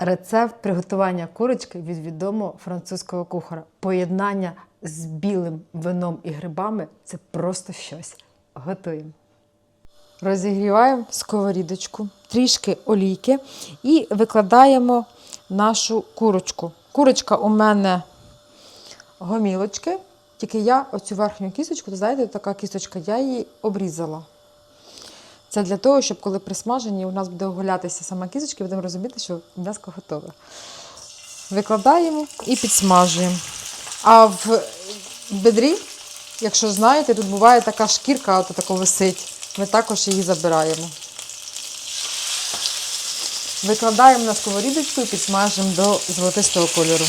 Рецепт приготування курочки від відомого французького кухара. Поєднання з білим вином і грибами це просто щось. Готуємо. Розігріваємо сковорідочку, трішки олійки і викладаємо нашу курочку. Курочка у мене гомілочки, тільки я оцю верхню кісточку, то знаєте, така кісточка, я її обрізала. Це для того, щоб коли при смаженні у нас буде оголятися сама кісточка, будемо розуміти, що м'яско готове. Викладаємо і підсмажуємо. А в бедрі, якщо знаєте, тут буває така шкірка, от тако висить. Ми також її забираємо. Викладаємо на сковорідочку і підсмажимо до золотистого кольору.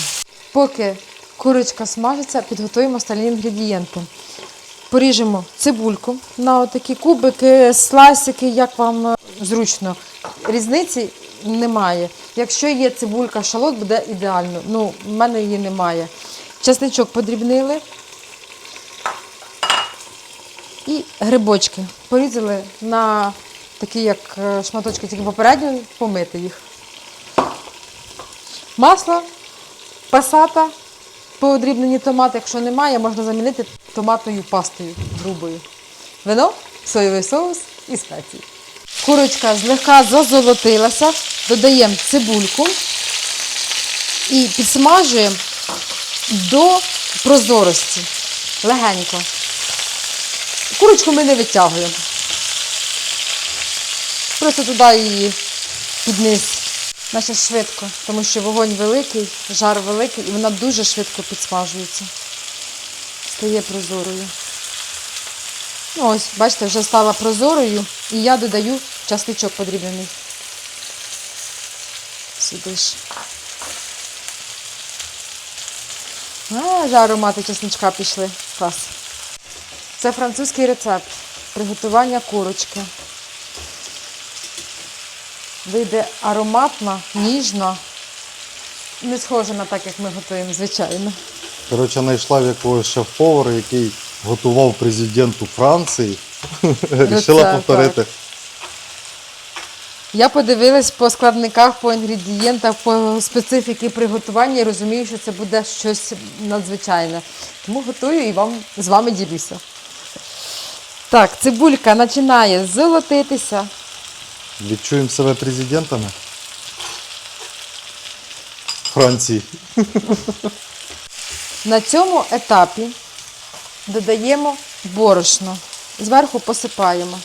Поки курочка смажиться, підготуємо остальні інгредієнти. Поріжемо цибульку на такі кубики, слайсики, як вам е, зручно. Різниці немає. Якщо є цибулька, шалот буде ідеально. Ну, в мене її немає. Часничок подрібнили. І грибочки порізали на такі, як е, шматочки, тільки попередньо помити їх. Масло, пасата, подрібнені томати, якщо немає, можна замінити томатною пастою грубою. Вино, соєвий соус і спеції. Курочка злегка зазолотилася, додаємо цибульку і підсмажуємо до прозорості. Легенько. Курочку ми не витягуємо. Просто туди її під низ. Значить швидко, тому що вогонь великий, жар великий, і вона дуже швидко підсмажується. Стає прозорою. Ну ось, бачите, вже стала прозорою, і я додаю частичок подрібнений. Сюди ж. А, вже аромати чесничка пішли. Клас. Це французький рецепт приготування курочки. Вийде ароматна, ніжна. Не схожа на так, як ми готуємо, звичайно. Коротше, знайшла в якогось шеф-повара, який готував президенту Франції. Рішила Рецепт, повторити. Я подивилась по складниках, по інгредієнтах, по специфіки приготування і розумію, що це буде щось надзвичайне. Тому готую і вам, з вами ділюся. Так, цибулька починає золотитися. Відчуємо себе президентами Франції. На цьому етапі додаємо борошно. Зверху посипаємо.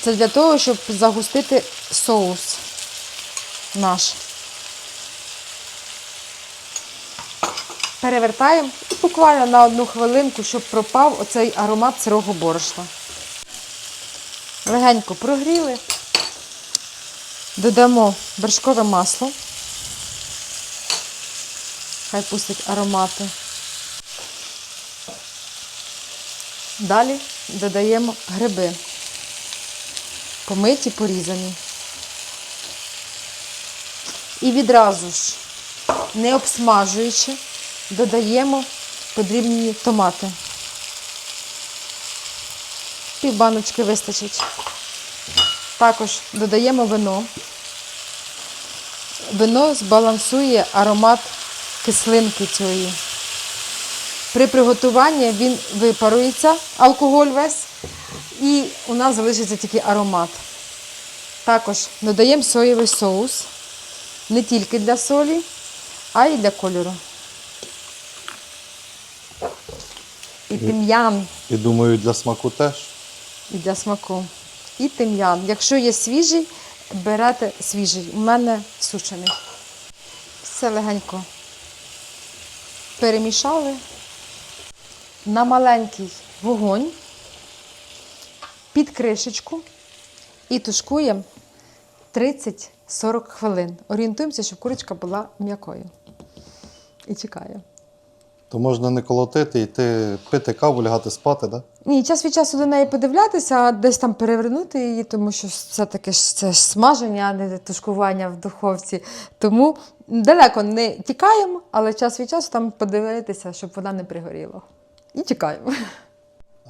Це для того, щоб загустити соус наш. Перевертаємо і буквально на одну хвилинку, щоб пропав оцей аромат сирого борошна. Легенько прогріли. Додамо вершкове масло. Хай пустить аромати. Далі додаємо гриби. Помиті, порізані. І відразу ж, не обсмажуючи, додаємо подрібні томати. Пів баночки вистачить. Також додаємо вино. Вино збалансує аромат кислинки цієї. При приготуванні він випарується, алкоголь весь, і у нас залишиться тільки аромат. Також додаємо соєвий соус не тільки для солі, а й для кольору. І тим'ян І думаю, для смаку теж. і для смаку. І тим'ян. Якщо є свіжий, берете свіжий. У мене сушений. Все легенько перемішали на маленький вогонь під кришечку і тушкуємо 30-40 хвилин. Орієнтуємося, щоб курочка була м'якою. І чекає. То можна не колотити, йти пити каву, лягати спати, да? Ні, час від часу до неї подивлятися, а десь там перевернути її, тому що все-таки ж це ж смаження, а не тушкування в духовці. Тому далеко не тікаємо, але час від часу там подивитися, щоб вона не пригоріла. І чекаємо.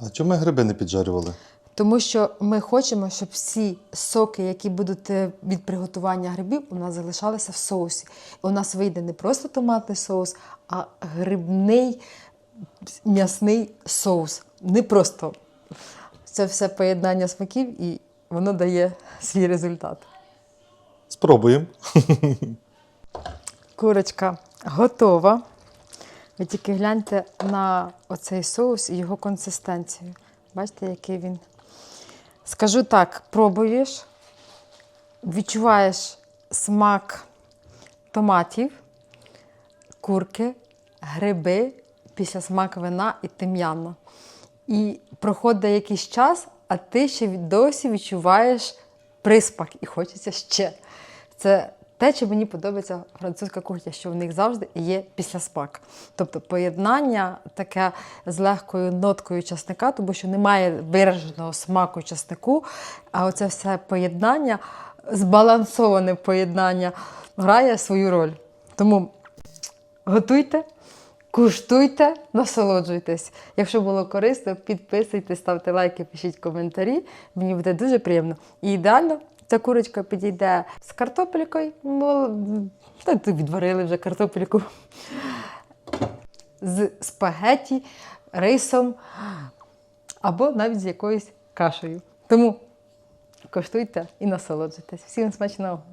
А чому ми гриби не піджарювали? Тому що ми хочемо, щоб всі соки, які будуть е, від приготування грибів, у нас залишалися в соусі. У нас вийде не просто томатний соус, а грибний м'ясний соус. Не просто це все поєднання смаків і воно дає свій результат. Спробуємо. Курочка готова. Ви тільки гляньте на оцей соус і його консистенцію. Бачите, який він. Скажу так: пробуєш, відчуваєш смак томатів, курки, гриби, після смак вина і тим'яна. І проходить якийсь час, а ти ще досі відчуваєш присмак і хочеться ще. Це те, що мені подобається французька кухня, що в них завжди є після післясмак. Тобто поєднання таке з легкою ноткою часника, тому що немає вираженого смаку часнику, а оце все поєднання, збалансоване поєднання грає свою роль. Тому готуйте, куштуйте, насолоджуйтесь. Якщо було корисно, підписуйтесь, ставте лайки, пишіть коментарі. Мені буде дуже приємно. І ідеально ця курочка підійде з картопелькою. Та відварили вже картопельку. З спагеті, рисом або навіть з якоюсь кашею. Тому коштуйте і насолоджуйтесь. Всім смачного!